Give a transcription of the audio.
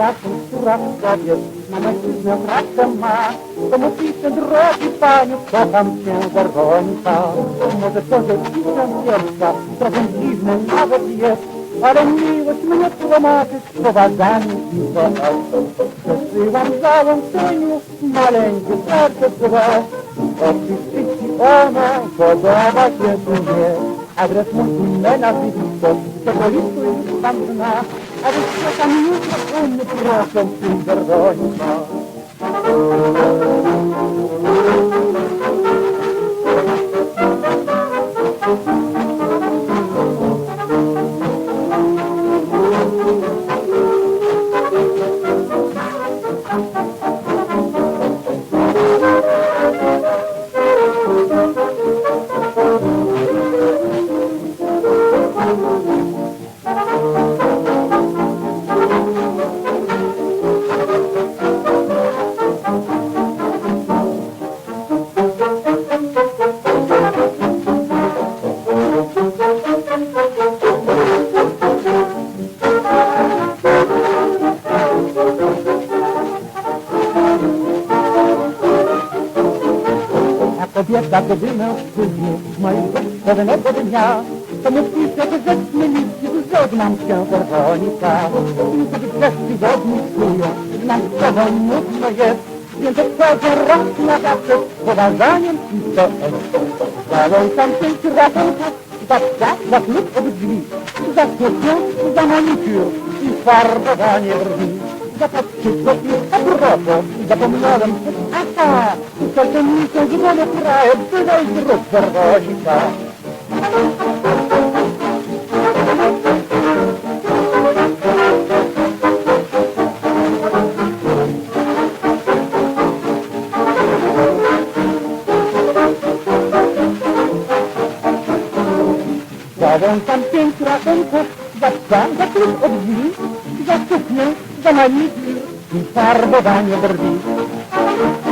Kobieta kobiet na mężczyznę pracę ma, to musicie drogi panie, kocham cię Weronika. Może to, że piszę pierwsza, trochę dziwne nawet jest, ale miłość mnie tłumaczy sprowadzanie i to Przesyłam w załączeniu maleńkie serce złe. Ci ona podoba się tu nie. Adres mój inne nazwisko, tego listu już pan zna. a los caminos en mi corazón sin vergüenza. Kobieta, kiedy mężczyźnie mojego pewnego dnia, to mu pisze, że rzecznie nic, żegnam cię, Weronika. I kiedy grzeszki wodnikują, znam z tobą nudno jest, więc odchodzę raz na zawsze z poważaniem i to jest. Załączam pięć ratunków, za psa, za klub od drzwi, za suknię, za manikur i farbowanie brwi. Za wszystko i propos, zapomniałem, aha, Катаніка діволя грає, дивайте роздорожка. Та вон там пень крапенька, за сам закрыт обзли, за ступни, за манит, и фарбование брви.